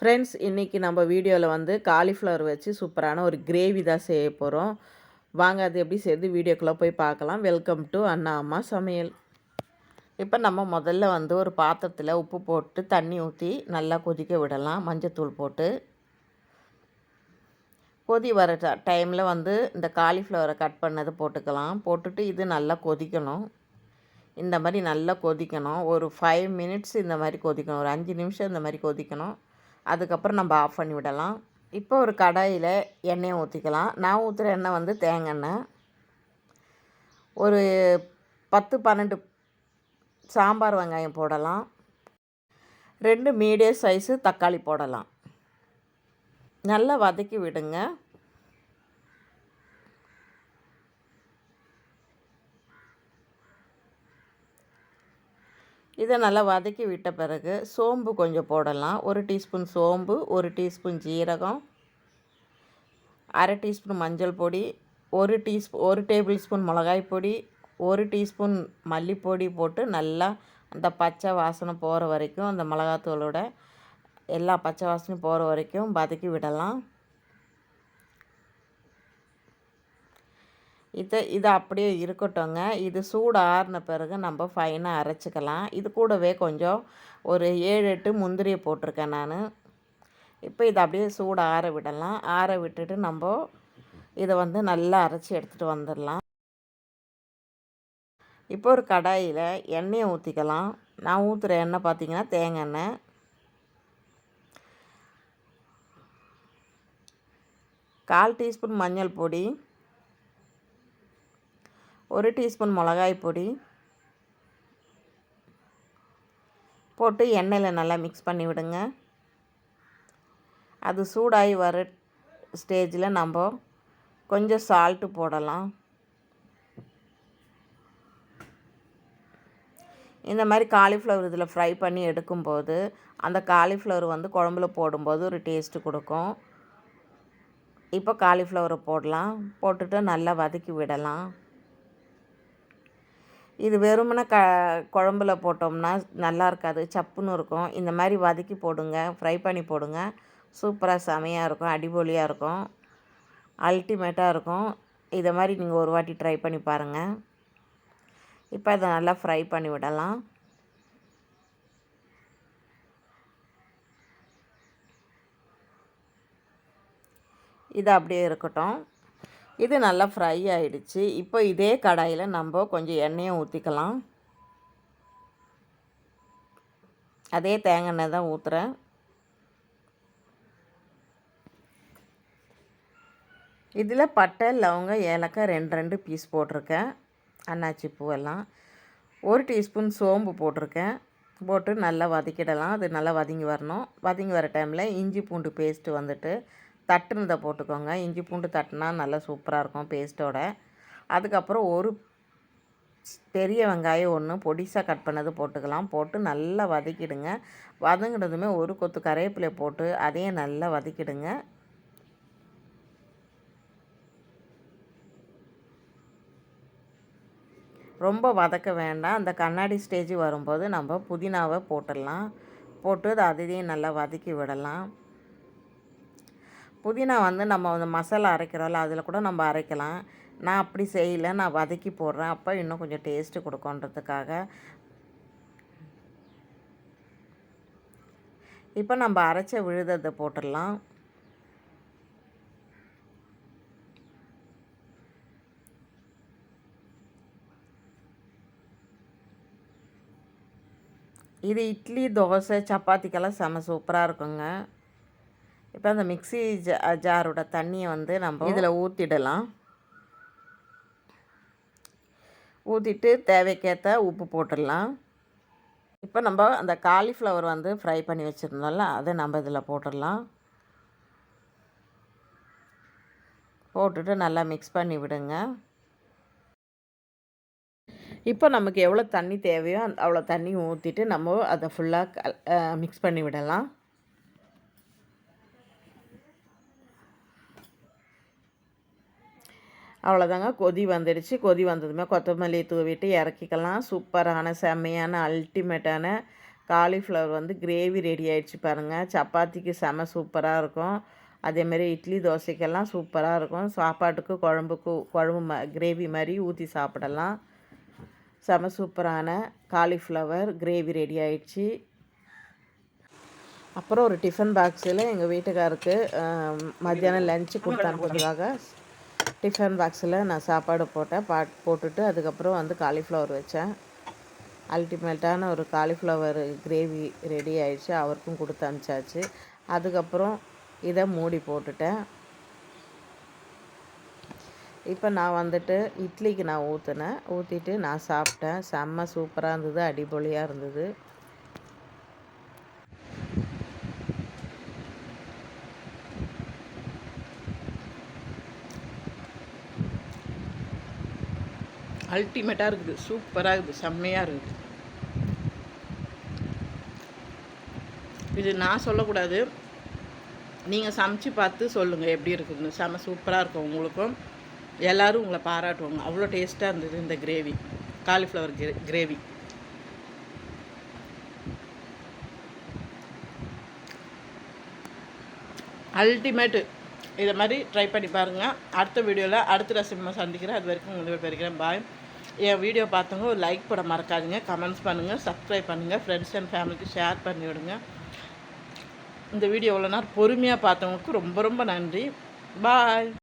Friends இன்றைக்கி நம்ம வீடியோவில் வந்து காலிஃப்ளவர் வச்சு சூப்பரான ஒரு கிரேவி தான் செய்ய போகிறோம் வாங்க அது எப்படி செய்து வீடியோக்குள்ளே போய் பார்க்கலாம். வெல்கம் டு அண்ணா அம்மா சமையல். இப்போ நம்ம முதல்ல வந்து ஒரு பாத்திரத்தில் உப்பு போட்டு தண்ணி ஊற்றி நல்லா கொதிக்க விடலாம். மஞ்சத்தூள் போட்டு. கொதி வர டைமில் வந்து இந்த காலிஃப்ளவரை கட் பண்ணது போட்டுக்கலாம். போட்டுட்டு இது நல்லா கொதிக்கணும். இந்த மாதிரி நல்லா கொதிக்கணும். ஒரு ஃபைவ் மினிட்ஸ் இந்த மாதிரி கொதிக்கணும். ஒரு அஞ்சு நிமிஷம் இந்த மாதிரி கொதிக்கணும். அதுக்கப்புறம் நம்ம ஆஃப் பண்ணி விடலாம். இப்போ ஒரு கடாயில் எண்ணெயை ஊற்றிக்கலாம் நான் ஊற்றுற எண்ணெய் வந்து தேங்காய் எண்ணெய். ஒரு பத்து பன்னெண்டு சாம்பார் வெங்காயம் போடலாம். ரெண்டு மீடியம் சைஸு தக்காளி போடலாம். நல்லா வதக்கி விடுங்க. இதை நல்லா வதக்கி விட்ட பிறகு சோம்பு கொஞ்சம் போடலாம். ஒரு டீஸ்பூன் சோம்பு ஒரு டீஸ்பூன் ஜீரகம் அரை டீஸ்பூன் மஞ்சள் பொடி ஒரு டீஸ்பூ ஒரு டேபிள் ஸ்பூன் மிளகாய் பொடி ஒரு டீஸ்பூன் மல்லிப்பொடி போட்டு நல்லா அந்த பச்சை வாசனை போகிற வரைக்கும் அந்த மிளகாத்தூளோட எல்லா பச்சை வாசனையும் போகிற வரைக்கும் வதக்கி விடலாம். இது இது அப்படியே இருக்கட்டும்ங்க. இது சூடு ஆறின பிறகு நம்ம ஃபைனாக அரைச்சிக்கலாம். இது கூடவே கொஞ்சம் ஒரு ஏழு எட்டு முந்திரியை போட்டிருக்கேன் நான். இப்போ இதை அப்படியே சூடு ஆற விடலாம். ஆற விட்டுட்டு நம்ம இதை வந்து நல்லா அரைச்சி எடுத்துகிட்டு வந்துடலாம். இப்போ ஒரு கடாயில் எண்ணெயை ஊற்றிக்கலாம் நான் ஊற்றுற எண்ணெய் பார்த்திங்கன்னா தேங்காய் எண்ணெய். கால் டீஸ்பூன் மஞ்சள் பொடி. ஒரு டீஸ்பூன் மிளகாய் பொடி போட்டு எண்ணெயில் நல்லா மிக்ஸ் பண்ணி விடுங்க. அது சூடாகி வர ஸ்டேஜில் நம்ம கொஞ்சம் சால்ட்டு போடலாம். இந்த மாதிரி காலிஃப்ளவர் இதில் ஃப்ரை பண்ணி எடுக்கும்போது அந்த காலிஃப்ளவர் வந்து குழம்புல போடும்போது ஒரு டேஸ்ட்டு கொடுக்கும். இப்போ காலிஃப்ளவரை போடலாம். போட்டுட்டு நல்லா வதக்கி விடலாம். இது வெறுமனே க குழம்புல போட்டோம்னா நல்லா இருக்காது. சப்புன்னு இருக்கும். இந்த மாதிரி வதக்கி போடுங்க. ஃப்ரை பண்ணி போடுங்க. சூப்பராக செமையாக இருக்கும். அடிபொலியாக இருக்கும். அல்டிமேட்டாக இருக்கும். இதை மாதிரி நீங்கள் ஒரு வாட்டி ட்ரை பண்ணி பாருங்கள் இப்போ இதை நல்லா ஃப்ரை பண்ணி விடலாம். இது அப்படியே இருக்கட்டும். இது நல்லா ஃப்ரை ஆகிடுச்சு இப்போ இதே கடாயில் நம்ம கொஞ்சம் எண்ணெயை ஊற்றிக்கலாம் அதே தேங்காய் எண்ணெய் தான் ஊற்றுறேன் இதில் பட்டை லவங்க ஏலக்காய் ரெண்டு ரெண்டு பீஸ் போட்டிருக்கேன். அன்னாச்சி பூவெல்லாம் ஒரு டீஸ்பூன் சோம்பு போட்டிருக்கேன். போட்டு நல்லா வதக்கிடலாம். அது நல்லா வதங்கி வரணும். வதங்கி வர டைமில் இஞ்சி பூண்டு பேஸ்ட்டு வந்துட்டு தட்டுனதை போட்டுக்கோங்க. இஞ்சி பூண்டு தட்டினா நல்லா சூப்பராக இருக்கும் பேஸ்ட்டோட அதுக்கப்புறம் ஒரு பெரிய வெங்காயம் ஒன்று பொடிசாக கட் பண்ணது போட்டுக்கலாம். போட்டு நல்லா வதக்கிடுங்க. வதங்கினதுமே ஒரு கொத்து கருவேப்பிலை போட்டு அதையும் நல்லா வதக்கிடுங்க. ரொம்ப வதக்க வேண்டாம். அந்த கண்ணாடி ஸ்டேஜ் வரும்போது நம்ம புதினாவை போட்டுடலாம். போட்டு அதையும் நல்லா வதக்கி விடலாம். புதினா வந்து நம்ம வந்து மசாலா அரைக்கிறோம்ல அதில் கூட நம்ம அரைக்கலாம். நான் அப்படி செய்யலை. நான் வதக்கி போடுறேன். அப்போ இன்னும் கொஞ்சம் டேஸ்ட்டு கொடுக்கன்றதுக்காக. இப்போ நம்ம அரைச்ச விழுதத்தை போட்டுடலாம். இது இட்லி தோசை சப்பாத்திக்கெல்லாம் செம சூப்பராக இருக்குங்க. இப்போ அந்த மிக்சி ஜா ஜாரோட தண்ணியை வந்து நம்ம இதில் ஊற்றிடலாம் ஊற்றிட்டு தேவைக்கேற்ற உப்பு போட்டுடலாம். இப்போ நம்ம அந்த காலிஃப்ளவர் வந்து ஃப்ரை பண்ணி வச்சுருந்தோம்ல அதை நம்ம இதில் போட்டுடலாம். போட்டுட்டு நல்லா மிக்ஸ் பண்ணி விடுங்க. இப்போ நமக்கு எவ்வளோ தண்ணி தேவையோ அவ்வளோ தண்ணி ஊற்றிட்டு நம்ம அதை ஃபுல்லாக மிக்ஸ் பண்ணி விடலாம். அவ்வளோதாங்க கொதி வந்துடுச்சு. கொதி வந்ததுமே கொத்தமல்லி தூவிட்டு இறக்கிக்கலாம். சூப்பரான செம்மையான அல்டிமேட்டான காலிஃப்ளவர் வந்து கிரேவி ரெடி ஆகிடுச்சு பாருங்கள் சப்பாத்திக்கு செம சூப்பராக இருக்கும். அதேமாரி இட்லி தோசைக்கெல்லாம் சூப்பராக இருக்கும். சாப்பாட்டுக்கு குழம்புக்கு குழம்பு ம கிரேவி மாதிரி ஊற்றி சாப்பிடலாம். செம சூப்பரான காலிஃப்ளவர் கிரேவி ரெடி ஆயிடுச்சு. அப்புறம் ஒரு டிஃபன் பாக்ஸில் எங்கள் வீட்டுக்காருக்கு மத்தியானம் லஞ்சு கொடுத்து அனுப்புறதுக்காக டிஃபன் பாக்ஸில் நான் சாப்பாடு போட்டேன். பா போட்டுட்டு அதுக்கப்புறம் வந்து காலிஃப்ளவர் வச்சேன். அல்டிமேட்டான ஒரு காலிஃப்ளவர் கிரேவி ரெடி ஆயிடுச்சு. அவருக்கும் கொடுத்து அனுப்பிச்சாச்சு. அதுக்கப்புறம் இதை மூடி போட்டுட்டேன். இப்போ நான் வந்துட்டு இட்லிக்கு நான் ஊற்றினேன் ஊற்றிட்டு நான் சாப்பிட்டேன். செம்ம சூப்பராக இருந்தது. அடிபொலியாக இருந்தது. அல்டிமேட்டாக இருக்குது. சூப்பராக இருக்குது. செம்மையாக இருக்குது. இது நான் சொல்லக்கூடாது. நீங்கள் சமைச்சு பார்த்து சொல்லுங்கள் எப்படி இருக்குதுன்னு. செம்ம சூப்பராக இருக்கும் உங்களுக்கும். எல்லோரும் உங்களை பாராட்டுவாங்க. அவ்வளோ டேஸ்ட்டாக இருந்தது இந்த கிரேவி காலிஃப்ளவர் கிரே கிரேவி அல்டிமேட்டு இதை மாதிரி ட்ரை பண்ணி பாருங்கள் அடுத்த வீடியோவில் அடுத்த ரசிமா சந்திக்கிறேன். அது வரைக்கும் உங்களுக்கு போயிருக்கிறேன் பாய் என் வீடியோ பார்த்தவங்க ஒரு லைக் போட மறக்காதீங்க. கமெண்ட்ஸ் பண்ணுங்கள் சப்ஸ்கிரைப் பண்ணுங்கள் ஃப்ரெண்ட்ஸ் அண்ட் ஃபேமிலிக்கு ஷேர் பண்ணி விடுங்க. இந்த வீடியோ இவ்வளோ நேரம் பொறுமையாக பார்த்தவங்களுக்கு ரொம்ப ரொம்ப நன்றி. பாய்